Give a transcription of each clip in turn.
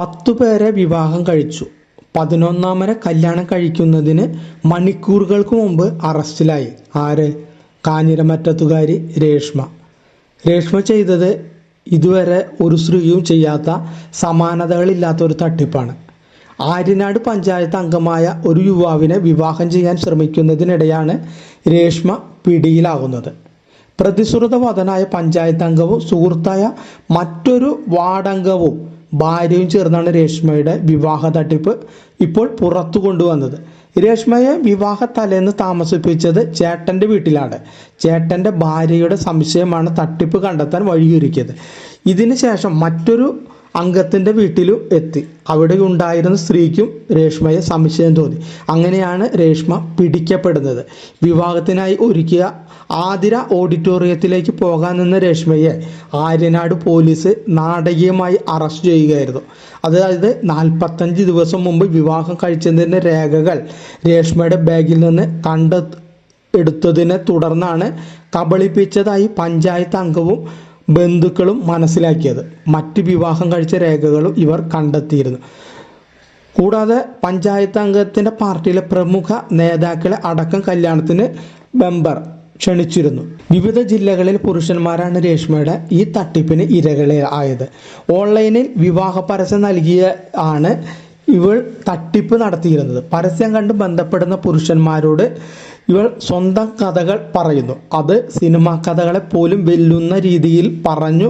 പത്തു പേരെ വിവാഹം കഴിച്ചു. പതിനൊന്നാമരെ കല്യാണം കഴിക്കുന്നതിന് മണിക്കൂറുകൾക്ക് മുമ്പ് അറസ്റ്റിലായി. ആര്? കാഞ്ഞിരമറ്റത്തുകാരി രേഷ്മ. രേഷ്മ ചെയ്തത് ഇതുവരെ ഒരു സ്ത്രീയും ചെയ്യാത്ത സമാനതകളില്ലാത്ത ഒരു തട്ടിപ്പാണ്. ആര്യനാട് പഞ്ചായത്ത് അംഗമായ ഒരു യുവാവിനെ വിവാഹം ചെയ്യാൻ ശ്രമിക്കുന്നതിനിടെയാണ് രേഷ്മ പിടിയിലാകുന്നത്. പ്രതിശ്രുതവധനായ പഞ്ചായത്ത് അംഗവും സുഹൃത്തായ മറ്റൊരു വാർഡംഗവും ഭാര്യയും ചേർന്നാണ് രേഷ്മയുടെ വിവാഹ തട്ടിപ്പ് ഇപ്പോൾ പുറത്തു കൊണ്ടുവന്നത്. രേഷ്മയെ വിവാഹ തലേന്ന് താമസിപ്പിച്ചത് ചേട്ടന്റെ വീട്ടിലാണ്. ചേട്ടന്റെ ഭാര്യയുടെ സംശയമാണ് തട്ടിപ്പ് കണ്ടെത്താൻ വഴിയൊരുക്കിയത്. ഇതിന് ശേഷം മറ്റൊരു അംഗത്തിന്റെ വീട്ടിലും എത്തി. അവിടെ ഉണ്ടായിരുന്ന സ്ത്രീക്കും രേഷ്മയെ സംശയം തോന്നി. അങ്ങനെയാണ് രേഷ്മ പിടിക്കപ്പെടുന്നത്. വിവാഹത്തിനായി ഒരുക്കിയ ആതിര ഓഡിറ്റോറിയത്തിലേക്ക് പോകാൻ നിന്ന രേഷ്മയെ ആര്യനാട് പോലീസ് നാടകീയമായി അറസ്റ്റ് ചെയ്യുകയായിരുന്നു. അതായത് നാൽപ്പത്തഞ്ച് ദിവസം മുമ്പ് വിവാഹം കഴിച്ചതിന്റെ രേഖകൾ രേഷ്മയുടെ ബാഗിൽ നിന്ന് കണ്ടെടുത്തതിനെ തുടർന്നാണ് കബളിപ്പിച്ചതായി പഞ്ചായത്ത് അംഗവും ബന്ധുക്കളും മനസ്സിലാക്കിയത്. മറ്റ് വിവാഹം കഴിച്ച രേഖകളും ഇവർ കണ്ടെത്തിയിരുന്നു. കൂടാതെ പഞ്ചായത്ത് അംഗത്തിന്റെ പാർട്ടിയിലെ പ്രമുഖ നേതാക്കളെ അടക്കം കല്യാണത്തിന് മെമ്പർ ക്ഷണിച്ചിരുന്നു. വിവിധ ജില്ലകളിൽ പുരുഷന്മാരാണ് രേഷ്മയുടെ ഈ തട്ടിപ്പിന് ഇരകളെ ആയത്. ഓൺലൈനിൽ വിവാഹ പരസ്യം നൽകിയ ആണ് ഇവൾ തട്ടിപ്പ് നടത്തിയിരുന്നത്. പരസ്യം കണ്ട് ബന്ധപ്പെടുന്ന പുരുഷന്മാരോട് ഇവൾ സ്വന്തം കഥകൾ പറയുന്നു. അത് സിനിമാ കഥകളെ പോലും വെല്ലുന്ന രീതിയിൽ പറഞ്ഞു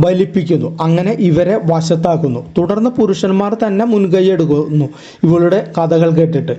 വലിപ്പിക്കുന്നു. അങ്ങനെ ഇവരെ വശത്താക്കുന്നു. തുടർന്ന് പുരുഷന്മാർ തന്നെ മുൻകൈയെടുക്കുന്നു ഇവളുടെ കഥകൾ കേട്ടിട്ട്.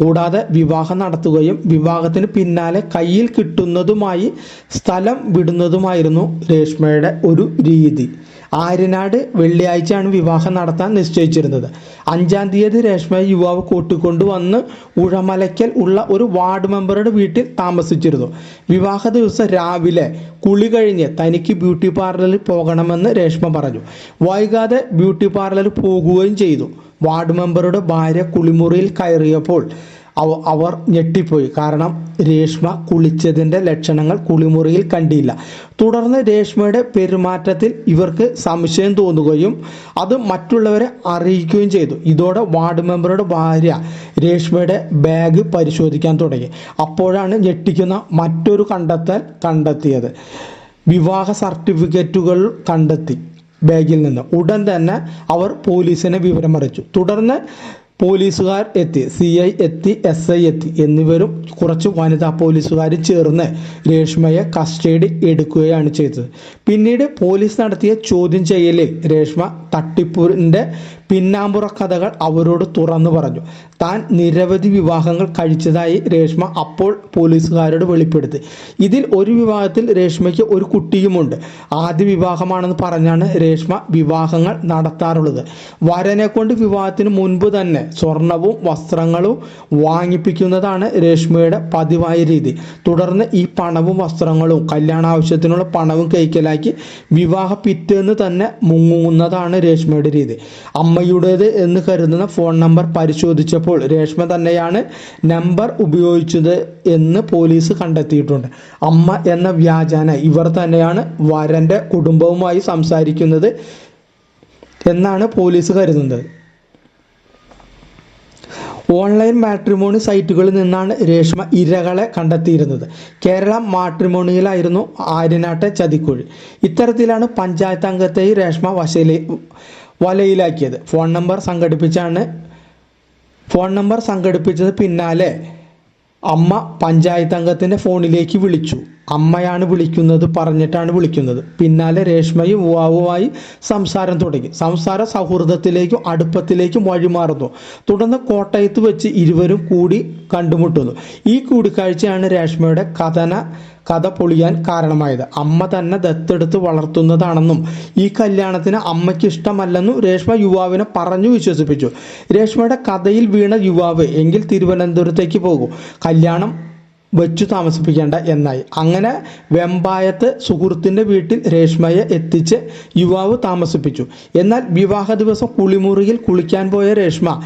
കൂടാതെ വിവാഹം നടത്തുകയും വിവാഹത്തിന് പിന്നാലെ കയ്യിൽ കിട്ടുന്നതുമായി സ്ഥലം വിടുന്നതുമായിരുന്നു രേഷ്മയുടെ ഒരു രീതി. ആര്യനാട് വെള്ളിയാഴ്ചയാണ് വിവാഹം നടത്താൻ നിശ്ചയിച്ചിരുന്നത്. അഞ്ചാം തീയതി രേഷ്മയെ യുവാവ് കൂട്ടിക്കൊണ്ടുവന്ന് ഉഴമലയ്ക്കൽ ഉള്ള ഒരു വാർഡ് മെമ്പറുടെ വീട്ടിൽ താമസിച്ചിരുന്നു. വിവാഹ ദിവസം രാവിലെ കുളി കഴിഞ്ഞ് തനിക്ക് ബ്യൂട്ടി പാർലറിൽ പോകണമെന്ന് രേഷ്മ പറഞ്ഞു. വൈകാതെ ബ്യൂട്ടി പാർലറിൽ പോകുകയും ചെയ്തു. വാർഡ് മെമ്പറുടെ ഭാര്യ കുളിമുറിയിൽ കയറിയപ്പോൾ അവർ ഞെട്ടിപ്പോയി. കാരണം രേഷ്മ കുളിച്ചതിന്റെ ലക്ഷണങ്ങൾ കുളിമുറിയിൽ കണ്ടില്ല. തുടർന്ന് രേഷ്മയുടെ പെരുമാറ്റത്തിൽ ഇവർക്ക് സംശയം തോന്നുകയും അത് മറ്റുള്ളവരെ അറിയിക്കുകയും ചെയ്തു. ഇതോടെ വാർഡ് മെമ്പറുടെ ഭാര്യ രേഷ്മയുടെ ബാഗ് പരിശോധിക്കാൻ തുടങ്ങി. അപ്പോഴാണ് ഞെട്ടിക്കുന്ന മറ്റൊരു കണ്ടെത്തൽ കണ്ടെത്തിയത്. വിവാഹ സർട്ടിഫിക്കറ്റുകൾ കണ്ടെത്തി. ബാഗിൽ നിന്ന്. ഉടൻ തന്നെ അവർ പോലീസിനെ വിവരമറിയിച്ചു. തുടർന്ന് പോലീസുകാർ എത്തി സി ഐ എത്തി എസ് ഐ എത്തി എന്നിവരും കുറച്ച് വനിതാ പോലീസുകാർ ചേർന്ന് രേഷ്മയെ കസ്റ്റഡി എടുക്കുകയാണ് ചെയ്തത്. പിന്നീട് പോലീസ് നടത്തിയ ചോദ്യം ചെയ്യലിൽ രേഷ്മ തട്ടിപ്പൂരിന്റെ പിന്നാമ്പുറ കഥകൾ അവരോട് തുറന്നു പറഞ്ഞു. താൻ നിരവധി വിവാഹങ്ങൾ കഴിച്ചതായി രേഷ്മ അപ്പോൾ പോലീസുകാരോട് വെളിപ്പെടുത്തി. ഇതിൽ ഒരു വിവാഹത്തിൽ രേഷ്മയ്ക്ക് ഒരു കുട്ടിയുമുണ്ട്. ആദ്യ വിവാഹമാണെന്ന് പറഞ്ഞാണ് രേഷ്മ വിവാഹങ്ങൾ നടത്താറുള്ളത്. വരനെ കൊണ്ട് വിവാഹത്തിന് മുൻപ് തന്നെ സ്വർണവും വസ്ത്രങ്ങളും വാങ്ങിപ്പിക്കുന്നതാണ് രേഷ്മയുടെ പതിവായ രീതി. തുടർന്ന് ഈ പണവും വസ്ത്രങ്ങളും കല്യാണ ആവശ്യത്തിനുള്ള പണവും കൈക്കലാക്കി വിവാഹ പിറ്റേന്ന് തന്നെ മുങ്ങുന്നതാണ് രേഷ്മയുടെ രീതി. അമ്മയുടേത് എന്ന് കരുതുന്ന ഫോൺ നമ്പർ പരിശോധിച്ചപ്പോൾ രേഷ്മ തന്നെയാണ് നമ്പർ ഉപയോഗിച്ചത് എന്ന് പോലീസ് കണ്ടെത്തിയിട്ടുണ്ട്. അമ്മ എന്ന വ്യാജാന ഇവർ തന്നെയാണ് വരന്റെ കുടുംബവുമായി സംസാരിക്കുന്നത് എന്നാണ് പോലീസ് കരുതുന്നത്. ഓൺലൈൻ മാട്രിമോണി സൈറ്റുകളിൽ നിന്നാണ് രേഷ്മ ഇരകളെ കണ്ടെത്തിയിരുന്നത്. കേരള മാട്രിമോണിയിലായിരുന്നു ആര്യനാട്ടെ ചതിക്കുഴി. ഇത്തരത്തിലാണ് പഞ്ചായത്ത് അംഗത്തെയും രേഷ്മ വശയിലെ വലയിലാക്കിയത്. ഫോൺ നമ്പർ സംഘടിപ്പിച്ചാണ്. ഫോൺ നമ്പർ സംഘടിപ്പിച്ചത് പിന്നാലെ. അമ്മ പഞ്ചായത്ത് അംഗത്തിന്റെ ഫോണിലേക്ക് വിളിച്ചു. അമ്മയാണ് വിളിക്കുന്നത് പറഞ്ഞിട്ടാണ് വിളിക്കുന്നത്. പിന്നാലെ രേഷ്മയും വാവുമായി സംസാരം തുടങ്ങി. സംസാര സൗഹൃദത്തിലേക്കും അടുപ്പത്തിലേക്കും വഴിമാറുന്നു തുടർന്ന് കോട്ടയത്ത് വെച്ച് ഇരുവരും കൂടി കണ്ടുമുട്ടുന്നു. ഈ കൂടിക്കാഴ്ചയാണ് രേഷ്മയുടെ കഥന കഥ പൊളിയാൻ കാരണമായത്. അമ്മ തന്നെ ദത്തെടുത്ത് വളർത്തുന്നതാണെന്നും ഈ കല്യാണത്തിന് അമ്മയ്ക്ക് ഇഷ്ടമല്ലെന്നും രേഷ്മ യുവാവിനെ പറഞ്ഞു വിശ്വസിപ്പിച്ചു. രേഷ്മയുടെ കഥയിൽ വീണ യുവാവ് എങ്കിൽ തിരുവനന്തപുരത്തേക്ക് പോകും. കല്യാണം വെച്ചു താമസിപ്പിക്കേണ്ട എന്നായി. അങ്ങനെ വെമ്പായത്ത് സുഹൃത്തിന്റെ വീട്ടിൽ രേഷ്മയെ എത്തിച്ച് യുവാവ് താമസിപ്പിച്ചു. എന്നാൽ വിവാഹ ദിവസം കുളിമുറിയിൽ കുളിക്കാൻ പോയ രേഷ്മ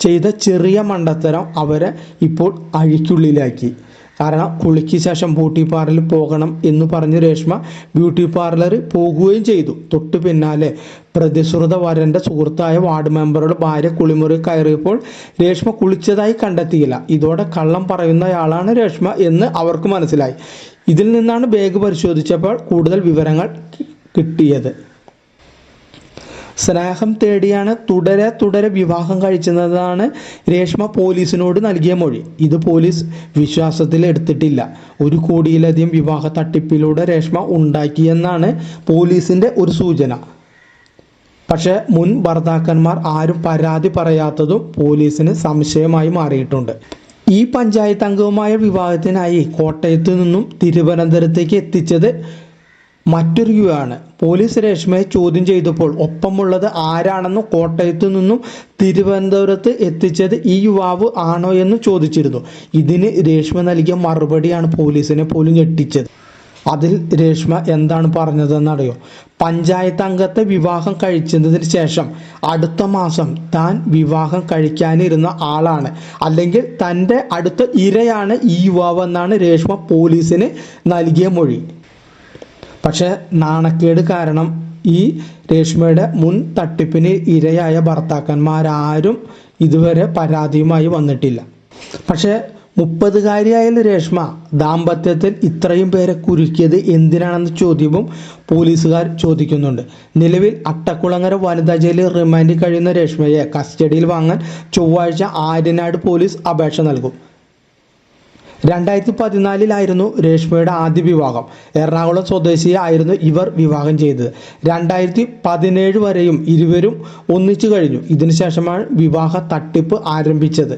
ചെയ്ത ചെറിയ മണ്ടത്തരം അവരെ ഇപ്പോൾ അഴിക്കുള്ളിലാക്കി. കാരണം കുളിക്ക് ശേഷം ബ്യൂട്ടി പാർലറിൽ പോകണം എന്ന് പറഞ്ഞ് രേഷ്മ ബ്യൂട്ടി പാർലറിൽ പോകുകയും ചെയ്തു. തൊട്ടു പിന്നാലെ പ്രതിശ്രുത വരന്റെ സുഹൃത്തായ വാർഡ് മെമ്പറുടെ ഭാര്യ കുളിമുറി കയറിയപ്പോൾ രേഷ്മ കുളിച്ചതായി കണ്ടെത്തിയില്ല. ഇതോടെ കള്ളം പറയുന്നയാളാണ് രേഷ്മ എന്ന് അവർക്ക് മനസ്സിലായി. ഇതിൽ നിന്നാണ് ബാഗ് പരിശോധിച്ചപ്പോൾ കൂടുതൽ വിവരങ്ങൾ കിട്ടിയത്. സ്നേഹം തേടിയാണ് തുടരെ തുടരെ വിവാഹം കഴിച്ചതെന്നാണ് രേഷ്മ പോലീസിനോട് നൽകിയ മൊഴി. ഇത് പോലീസ് വിശ്വാസത്തിൽ എടുത്തിട്ടില്ല. ഒരു കോടിയിലധികം വിവാഹ തട്ടിപ്പിലൂടെ രേഷ്മ ഉണ്ടാക്കിയെന്നാണ് പോലീസിന്റെ ഒരു സൂചന. പക്ഷേ മുൻ ഭർത്താക്കന്മാർ ആരും പരാതി പറയാത്തതും പോലീസിന് സംശയമായി മാറിയിട്ടുണ്ട്. ഈ പഞ്ചായത്ത് അംഗവുമായ വിവാഹത്തിനായി കോട്ടയത്ത് നിന്നും തിരുവനന്തപുരത്തേക്ക് എത്തിച്ചത് മറ്റൊരു യു ആണ് പോലീസ് രേഷ്മയെ ചോദ്യം ചെയ്തപ്പോൾ ഒപ്പമുള്ളത് ആരാണെന്ന് കോട്ടയത്തു നിന്നും തിരുവനന്തപുരത്ത് എത്തിച്ചത് ഈ യുവാവ് ആണോ എന്ന് ചോദിച്ചിരുന്നു. ഇതിന് രേഷ്മ നൽകിയ മറുപടിയാണ് പോലീസിനെ പോലും ഞെട്ടിച്ചത്. അതിൽ രേഷ്മ എന്താണ് പറഞ്ഞതെന്നറിയോ? പഞ്ചായത്ത് അംഗത്തെ വിവാഹം കഴിച്ചതിന് ശേഷം അടുത്ത മാസം താൻ വിവാഹം കഴിക്കാനിരുന്ന ആളാണ്. അല്ലെങ്കിൽ തന്റെ അടുത്ത ഇരയാണ് ഈ യുവാവ് എന്നാണ് രേഷ്മ പോലീസിന് നൽകിയ മൊഴി. പക്ഷെ നാണക്കേട് കാരണം ഈ രേഷ്മയുടെ മുൻ തട്ടിപ്പിന് ഇരയായ ഭർത്താക്കന്മാരാരും ഇതുവരെ പരാതിയുമായി വന്നിട്ടില്ല. പക്ഷെ മുപ്പതുകാരിയായ രേഷ്മ ദാമ്പത്യത്തിൽ ഇത്രയും പേരെ കുരുക്കിയത് എന്തിനാണെന്ന ചോദ്യവും പോലീസുകാർ ചോദിക്കുന്നുണ്ട്. നിലവിൽ അട്ടക്കുളങ്ങര വനിതാ ജയിലിൽ റിമാൻഡിൽ കഴിയുന്ന രേഷ്മയെ കസ്റ്റഡിയിൽ വാങ്ങാൻ ചൊവ്വാഴ്ച ആര്യനാട് പോലീസ് അപേക്ഷ നൽകും. രണ്ടായിരത്തി പതിനാലിലായിരുന്നു രേഷ്മയുടെ ആദ്യ വിവാഹം. എറണാകുളം സ്വദേശിയെ ആയിരുന്നു ഇവർ വിവാഹം ചെയ്തത്. രണ്ടായിരത്തി പതിനേഴ് വരെയും ഇരുവരും ഒന്നിച്ചു കഴിഞ്ഞു. ഇതിനുശേഷമാണ് വിവാഹ തട്ടിപ്പ് ആരംഭിച്ചത്.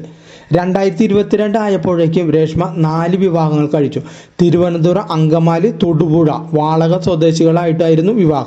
രണ്ടായിരത്തി ഇരുപത്തിരണ്ട് ആയപ്പോഴേക്കും രേഷ്മ നാല് വിവാഹങ്ങൾ കഴിച്ചു. തിരുവനന്തപുരം അങ്കമാലി തൊടുപുഴ വാളക സ്വദേശികളായിട്ടായിരുന്നു വിവാഹം.